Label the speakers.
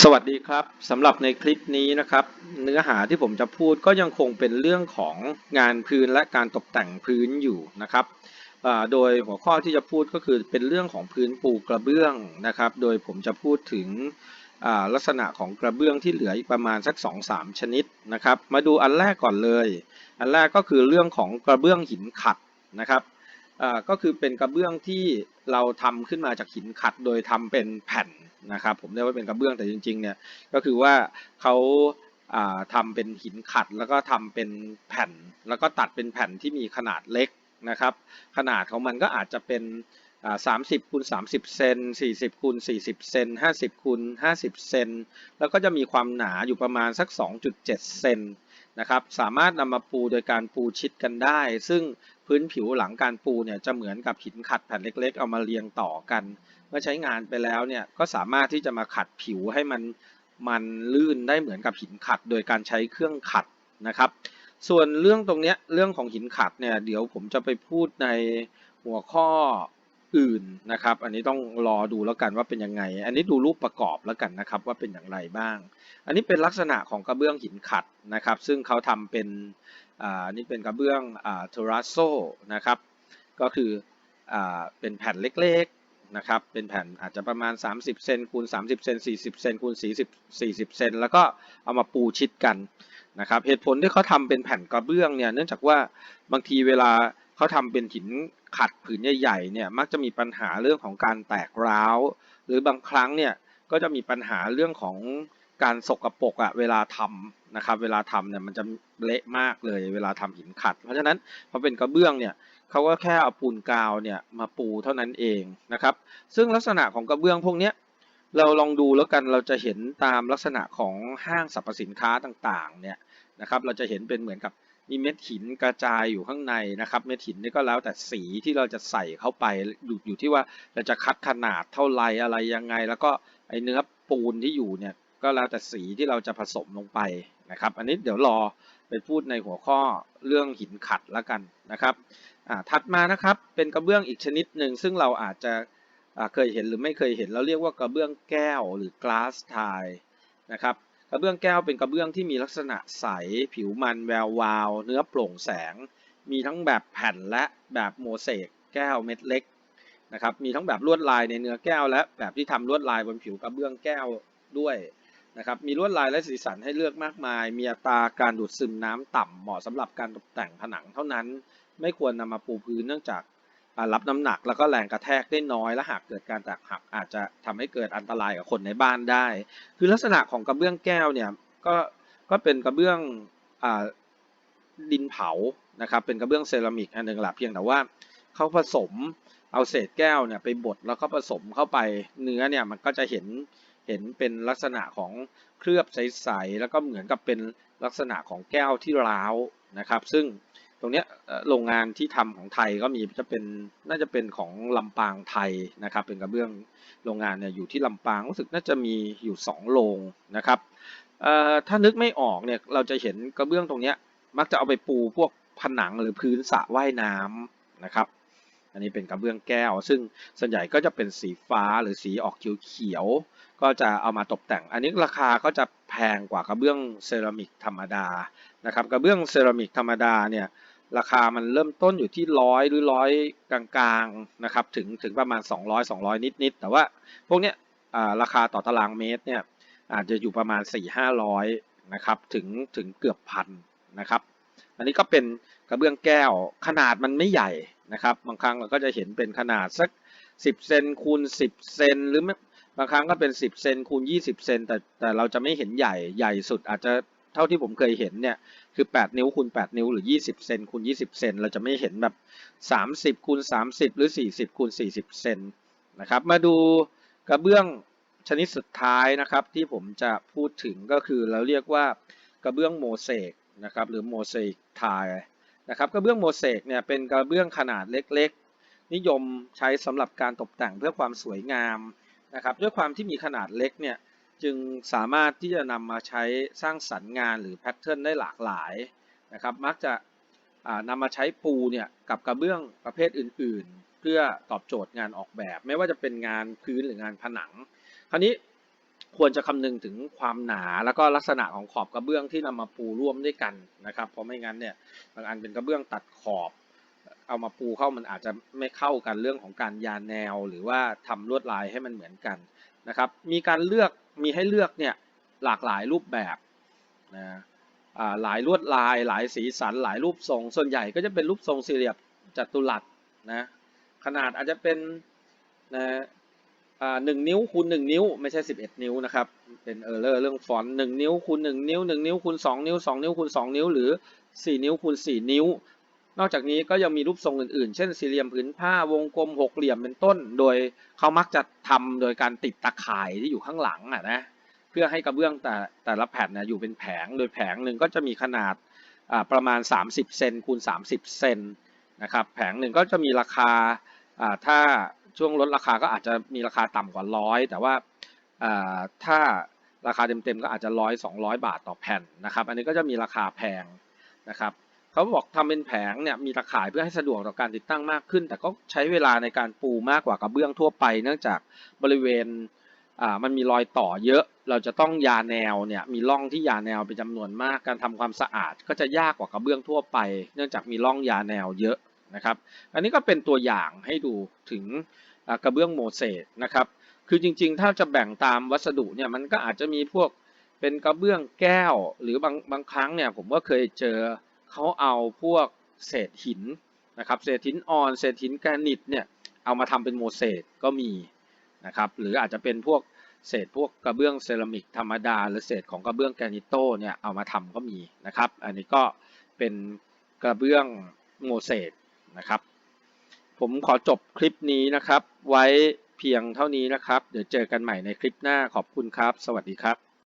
Speaker 1: สวัสดีครับสำหรับในคลิปนี้นะครับ เนื้อหาที่ผมจะพูดก็ยังคงเป็นเรื่องของงานพื้นและการตกแต่งพื้นอยู่นะครับโดยหัวข้อที่จะพูดก็คือเป็นเรื่องของพื้นปูกระเบื้องนะครับ โดยผมจะพูดถึงลักษณะของกระเบื้องที่เหลืออีกประมาณสัก 2-3 ชนิดนะครับ มาดูอันแรกก่อนเลย อันแรกก็คือเรื่องของกระเบื้องหินขัดนะครับก็คือเป็นกระเบื้องที่เราทำขึ้นมาจากหินขัด โดยทำเป็นแผ่น นะครับผมเรียกว่าเป็นกระเบื้องแต่จริง ๆ เนี่ยก็คือว่าเขาอ่าทำเป็นหินขัดแล้วก็ทำเป็นแผ่น แล้วก็ตัดเป็นแผ่นที่มีขนาดเล็กนะครับ ขนาดของมันก็อาจจะเป็นอ่า30คูณ30เซน40คูณ40เซน50คูณ50เซนแล้วก็จะมีความหนาอยู่ประมาณสัก2.7เซนนะครับ สามารถนำมาปูโดยการปูชิดกันได้ ซึ่ง พื้นผิวหลังการปูเนี่ยจะเหมือนกับหินขัดแผ่นเล็ก ๆ เอามาเรียงต่อกัน เมื่อใช้งานไปแล้วเนี่ยก็สามารถที่จะมาขัดผิวให้มันมันลื่นได้เหมือนกับหินขัด โดยการใช้เครื่องขัดนะครับ ส่วนเรื่องตรงนี้เรื่องของหินขัดเนี่ยเดี๋ยวผมจะไปพูดในหัวข้อ อื่นนะครับ อันนี้ต้องรอดูแล้วกันว่าเป็นยังไง อันนี้ดูรูปประกอบแล้วกันนะครับ ว่าเป็นอย่างไรบ้าง อันนี้เป็นลักษณะของกระเบื้องหินขัดนะครับ ซึ่งเขาทำเป็นอ่านี่เป็นกระเบื้องอ่าเทราโซนะครับ ก็คืออ่าเป็นแผ่นเล็กๆนะครับ เป็นแผ่นอาจจะประมาณ 30เซนคูณ30เซน40เซนคูณ40 40เซนแล้วก็เอามาปูชิดกันนะครับ เหตุผลที่เขาทำเป็นแผ่นกระเบื้องเนี่ยเนื่องจากว่าบางทีเวลา เขาทำเป็นหินขัดผืนใหญ่ๆเนี่ยมักจะมีปัญหาเรื่องของการแตกร้าว หรือบางครั้งเนี่ยก็จะมีปัญหาเรื่องของการสกปรกอะเวลาทำนะครับเวลาทำเนี่ยมันจะเละมากเลยเวลาทำหินขัด เพราะฉะนั้นพอเป็นกระเบื้องเนี่ยเขาก็แค่เอาปูนกาวเนี่ยมาปูเท่านั้นเองนะครับซึ่งลักษณะของกระเบื้องพวกนี้เราลองดูแล้วกันเราจะเห็นตามลักษณะของห้างสรรพสินค้าต่างๆเนี่ยนะครับเราจะเห็นเป็นเหมือนกับ มีเม็ดหินกระจายอยู่ข้างในนะครับ เม็ดหินนี่ก็แล้วแต่สีที่เราจะใส่เข้าไปอยู่อยู่ที่ว่าเราจะคัดขนาดเท่าไรอะไรยังไง แล้วก็ไอเนื้อปูนที่อยู่เนี่ยก็แล้วแต่สีที่เราจะผสมลงไปนะครับ อันนี้เดี๋ยวรอไปพูดในหัวข้อเรื่องหินขัดแล้วกันนะครับอ่าถัดมานะครับเป็นกระเบื้องอีกชนิดหนึ่งซึ่งเราอาจจะเคยเห็นหรือไม่เคยเห็นเราเรียกว่ากระเบื้องแก้วหรือ glass tile นะครับ กระเบื้องแก้วเป็นกระเบื้องที่มีลักษณะใส ผิวมันแวววาว เนื้อโปร่งแสง มีทั้งแบบแผ่นและแบบโมเสกแก้วเม็ดเล็กนะครับมีทั้งแบบลวดลายในเนื้อแก้ว และแบบที่ทำลวดลายบนผิวกระเบื้องแก้วด้วยนะครับมีลวดลายและสีสันให้เลือกมากมาย มีอัตราการดูดซึมน้ำต่ำเหมาะสำหรับการตกแต่งผนังเท่านั้น ไม่ควรนำมาปูพื้นเนื่องจาก รับน้ำหนักแล้วก็แรงกระแทกได้น้อยและหากเกิดการแตกหักอาจจะทำให้เกิดอันตรายกับคนในบ้านได้ คือลักษณะของกระเบื้องแก้วเนี่ยก็ก็เป็นกระเบื้องอดินเผานะครับเป็นกระเบื้องเซรามิกอันหนึ่งหละเพียงแต่ว่าเขาผสมเอาเศษแก้วเนี่ยไปบดแล้วก็ผสมเข้าไปเนื้อเนี่ยมันก็จะเห็นเห็นเป็นลักษณะของเคลือบใสๆแล้วก็เหมือนกับเป็นลักษณะของแก้วที่ร้าวนะครับ ซึ่ง ตรงเนี้ยโรงงานที่ทำของไทยก็มีจะเป็นน่าจะเป็นของลำปางไทยนะครับ เป็นกระเบื้องโรงงานเนี่ยอยู่ที่ลำปางรู้สึกน่าจะมีอยู่สองโรงนะครับถ้านึกไม่ออกเนี่ยเราจะเห็นกระเบื้องตรงเนี้ยมักจะเอาไปปูพวกผนังหรือพื้นสระว่ายน้ำนะครับ อันนี้เป็นกระเบื้องแก้ว ซึ่งส่วนใหญ่ก็จะเป็นสีฟ้าหรือสีออกเขียวๆก็จะเอามาตกแต่ง อันนี้ราคาก็จะแพงกว่ากระเบื้องเซรามิกธรรมดา นะครับ กระเบื้องเซรามิกธรรมดาเนี่ย ราคามันเริ่มต้นอยู่ที่ร้อยหรือร้อยกลางๆนะครับถึงถึงประมาณ 200 200 นิดๆแต่ว่าพวกเนี้ยราคาต่อตารางเมตรเนี่ยอาจจะอยู่ประมาณ 4 500นะครับถึงถึงเกือบพันนะครับ อันนี้ก็เป็นกระเบื้องแก้วขนาดมันไม่ใหญ่นะครับ บางครั้งเราก็จะเห็นเป็นขนาดสัก 10เซนคูณ10เซนหรือไม่บางครั้งก็เป็น 10เซนคูณ20เซนแต่แต่เราจะไม่เห็นใหญ่ใหญ่สุดอาจจะ เท่าที่ผมเคยเห็นเนี่ยคือ 8 นิ้วคูณ 8 นิ้วหรือ 20 เซนคูณ 20 เซนเราจะไม่เห็นแบบ 30คูณ30 หรือ 40คูณ40 เซนนะครับ มาดูกระเบื้องชนิดสุดท้ายนะครับที่ผมจะพูดถึงก็คือเราเรียกว่ากระเบื้องโมเสกนะครับหรือโมเสกทล์นะครับกระเบื้องโมเสกเนี่ยเป็นกระเบื้องขนาดเล็กๆ นิยมใช้สำหรับการตกแต่งเพื่อความสวยงามนะครับด้วยความที่มีขนาดเล็กเนี่ย จึงสามารถที่จะนำมาใช้สร้างสรรค์งานหรือแพทเทิร์นได้หลากหลายนะครับมักจะนำมาใช้ปูเนี่ยกับกระเบื้องประเภทอื่น ๆ เพื่อตอบโจทย์งานออกแบบ ไม่ว่าจะเป็นงานพื้นหรืองานผนัง คราวนี้ควรจะคำนึงถึงความหนาแล้วก็ลักษณะของขอบกระเบื้องที่นำมาปูร่วมด้วยกันนะครับ เพราะไม่งั้นเนี่ยบางอันเป็นกระเบื้องตัดขอบ เอามาปูเข้ามันอาจจะไม่เข้ากันเรื่องของการยาแนว หรือว่าทำลวดลายให้มันเหมือนกันนะครับ มีการเลือก มีให้เลือกเนี่ยหลากหลายรูปแบบนะหลายลวดลาย หลายสีสัน หลายรูปทรง ส่วนใหญ่ก็จะเป็นรูปทรงสี่เหลี่ยมจัตุรัสนะขนาดอาจจะเป็นนะหนึ่งนิ้วคูณหนึ่งนิ้ว ไม่ใช่สิบเอ็ดนิ้วนะครับ เป็นเออร์เลอร์เรื่องฟอนต์หนึ่งนิ้วคูณหนึ่งนิ้วหนึ่งนิ้วคูณสองนิ้วสองนิ้วคูณสองนิ้ว หรือสี่นิ้วคูณสี่นิ้ว นอกจากนี้ก็ยังมีรูปทรงอื่นๆ เช่นสี่เหลี่ยมผืนผ้าวงกลมหกเหลี่ยมเป็นต้น โดยเขามักจะทำโดยการติดตะข่ายที่อยู่ข้างหลังอะนะเพื่อให้กระเบื้องแต่แต่ละแผ่นนะอยู่เป็นแผง โดยแผงหนึ่งก็จะมีขนาดประมาณ 30 เซนคูณ 30 เซนนะครับแผงหนึ่งก็จะมีราคาถ้าช่วงลดราคาก็อาจจะมีราคาต่ำกว่าร้อยแต่ว่าอ่าถ้าราคาเต็มๆก็อาจจะร้อยสองร้อยบาทต่อแผ่นนะครับ อันนี้ก็จะมีราคาแพงนะครับ เขาบอกทำเป็นแผงเนี่ยมีตะข่ายเพื่อให้สะดวกต่อการติดตั้งมากขึ้น แต่ก็ใช้เวลาในการปูมากกว่ากระเบื้องทั่วไป เนื่องจากบริเวณอ่ามันมีรอยต่อเยอะ เราจะต้องยาแนวเนี่ยมีร่องที่ยาแนวเป็นจำนวนมาก การทำความสะอาดก็จะยากกว่ากระเบื้องทั่วไป เนื่องจากมีร่องยาแนวเยอะนะครับ อันนี้ก็เป็นตัวอย่างให้ดูถึงกระเบื้องโมเสสนะครับ คือจริงๆ ถ้าจะแบ่งตามวัสดุเนี่ยมันก็อาจจะมีพวกเป็นกระเบื้องแก้ว หรือบางบางครั้งเนี่ยผมก็เคยเจอ เขาเอาพวกเศษหินนะครับเศษหินอ่อนเศษหินแกรนิตเนี่ยเอามาทำเป็นโมเสสก็มีนะครับหรืออาจจะเป็นพวกเศษพวกกระเบื้องเซรามิกธรรมดา หรือเศษของกระเบื้องแกรนิโตเนี่ยเอามาทำก็มีนะครับ อันนี้ก็เป็นกระเบื้องโมเสสนะครับ ผมขอจบคลิปนี้นะครับ ไว้เพียงเท่านี้นะครับ เดี๋ยวเจอกันใหม่ในคลิปหน้าขอบคุณครับ สวัสดีครับ